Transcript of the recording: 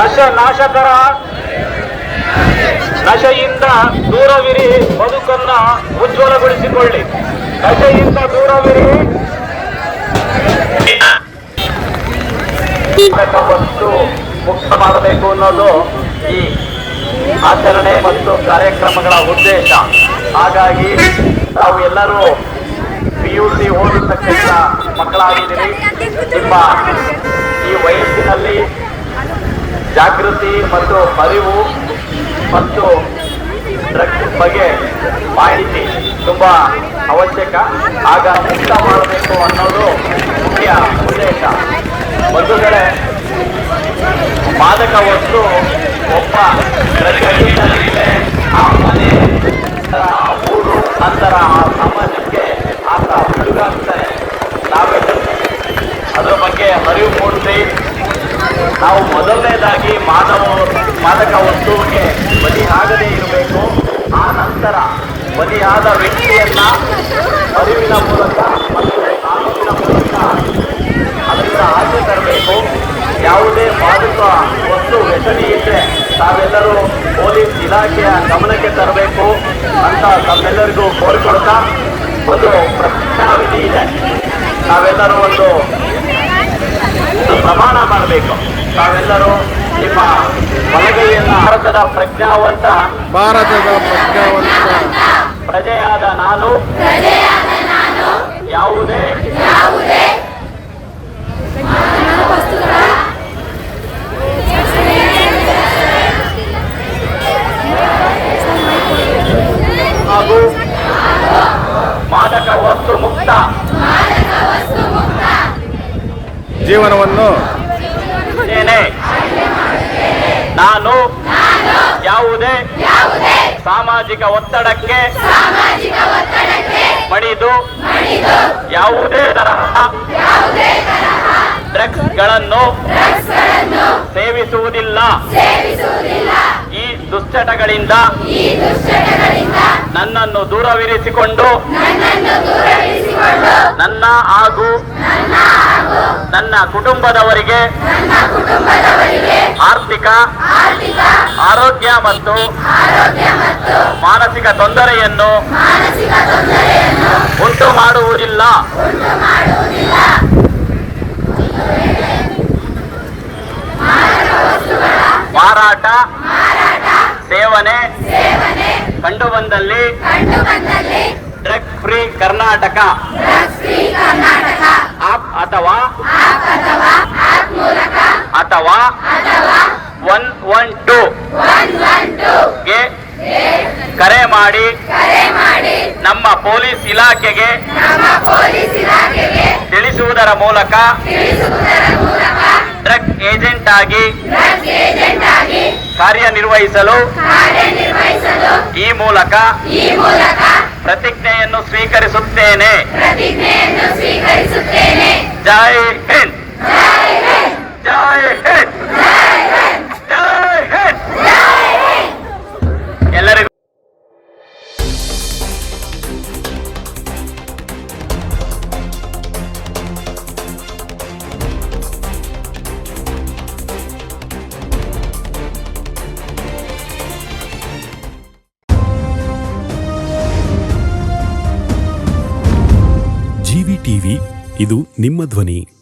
ನಾಶಕರ ನಶೆಯಿಂದ ದೂರವಿರಿ, ಬದುಕನ್ನ ಉಜ್ವಲಗೊಳಿಸಿಕೊಳ್ಳಿ. ನಶೆಯಿಂದ ದೂರವಿರಿ. ಬಂದು ಮುಕ್ತ ಮಾಡಬೇಕು ಅನ್ನೋದು ಈ ಆಚರಣೆ ಮತ್ತು ಕಾರ್ಯಕ್ರಮಗಳ ಉದ್ದೇಶ. ಹಾಗಾಗಿ ನಾವು ಎಲ್ಲರೂ ಪಿ ಯು ಸಿ ಓದಿರ್ತಕ್ಕಂಥ ಮಕ್ಕಳಾಗಿದ್ದೀರಿ. ನಿಮ್ಮ ಈ ವಯಸ್ಸಿನಲ್ಲಿ ಜಾಗೃತಿ ಮತ್ತು ಅರಿವು ಮತ್ತು ಡ್ರಗ್ಸ್ ಬಗ್ಗೆ ಮಾಹಿತಿ ತುಂಬ ಅವಶ್ಯಕ. ಆಗ ಮುಕ್ತ ಮಾಡಬೇಕು ಅನ್ನೋದು ಮುಖ್ಯ ಉದ್ದೇಶ. ಬಂಧುಗಳೇ, ಮಾದಕ ವಸ್ತು ಒಬ್ಬ ಆ ಮನೆ ಊರು ನಂತರ ಆ ಸಮಾಜಕ್ಕೆ ಆತ ಹುಡುಗಾಗ್ತಾರೆ ನಾವೇ ಅದರ ಬಗ್ಗೆ ಅರಿವು ಮೂಡಿಸಿ ನಾವು ಮೊದಲನೇದಾಗಿ ಮಾನವ ಮಾದಕ ವಸ್ತುವಿಗೆ ಬಲಿಯಾಗದೇ ಇರಬೇಕು. ಆ ನಂತರ ಬಲಿಯಾದ ವ್ಯಕ್ತಿಯನ್ನ ಅರಿವಿನ ಮೂಲಕ ಮತ್ತು ಕಾನೂನಿನ ಮೂಲಕ ಅದರಿಂದ ಆಚೆ ತರಬೇಕು. ಯಾವುದೇ ಮಾದಕ ವಸ್ತು ವ್ಯಸನಿ ಇದ್ರೆ ತಾವೆಲ್ಲರೂ ಪೊಲೀಸ್ ಇಲಾಖೆಯ ಗಮನಕ್ಕೆ ತರಬೇಕು. ಅಂತ ತಮ್ಮೆಲ್ಲರಿಗೂ ಕೋರಿಕೊಳ್ತಾ ಒಂದು ಪ್ರಶ್ನೆ ಇದೆ. ನಾವೆಲ್ಲರೂ ಒಂದು ಪ್ರಮಾಣ ಮಾಡಬೇಕು. ತಾವೆಲ್ಲರೂ ನಿಮ್ಮ ಬಲಗೈಯನ್ನು ಭಾರತದ ಪ್ರಜ್ಞಾವಂತ ಭಾರತದ ಪ್ರಜ್ಞಾವಂತ ಪ್ರಜೆಯಾದ ನಾನು. ಯಾವುದೇ ಹಾಗೂ ಮಾದಕ ವಸ್ತು ಮುಕ್ತ ಜೀವನವನ್ನು ನಾನು ಯಾವುದೇ ಸಾಮಾಜಿಕ ಒತ್ತಡಕ್ಕೆ ಮಣಿದು ಯಾವುದೇ ತರಹ ಡ್ರಗ್ಸ್ಗಳನ್ನು ಸೇವಿಸುವುದಿಲ್ಲ. ಈ ದುಶ್ಚಟಗಳಿಂದ ನನ್ನನ್ನು ದೂರವಿರಿಸಿಕೊಂಡು ನನ್ನ ಹಾಗೂ ನನ್ನ ಕುಟುಂಬದವರಿಗೆ ಆರ್ಥಿಕ ಆರೋಗ್ಯ ಮತ್ತು ಮಾನಸಿಕ ತೊಂದರೆಯನ್ನು ಉಂಟು ಮಾಡುವುದಿಲ್ಲ. ಮಾರಾಟ ಸೇವನೆ ಕಂಡುಬಂದಲ್ಲಿ ಡ್ರಗ್ ಫ್ರೀ ಕರ್ನಾಟಕ. ಆಪ್ ಅಥವಾ ಅಥವಾ ಒನ್ ಒನ್ ಟೂ ಗೆ ಕರೆ ಮಾಡಿ ನಮ್ಮ ಪೊಲೀಸ್ ಇಲಾಖೆಗೆ ತಿಳಿಸುವುದರ ಮೂಲಕ ಡ್ರಗ್ ಏಜೆಂಟ್ ಆಗಿ ಕಾರ್ಯನಿರ್ವಹಿಸಲು ಈ ಮೂಲಕ ಪ್ರತಿಜ್ಞೆಯನ್ನು ಸ್ವೀಕರಿಸುತ್ತೇನೆ. ಪ್ರತಿಜ್ಞೆಯನ್ನು ಸ್ವೀಕರಿಸುತ್ತೇನೆ. ಜೈ ಹಿಂದ್. ಜೈ ಹಿಂದ್. ಇದು ನಿಮ್ಮ ಧ್ವನಿ.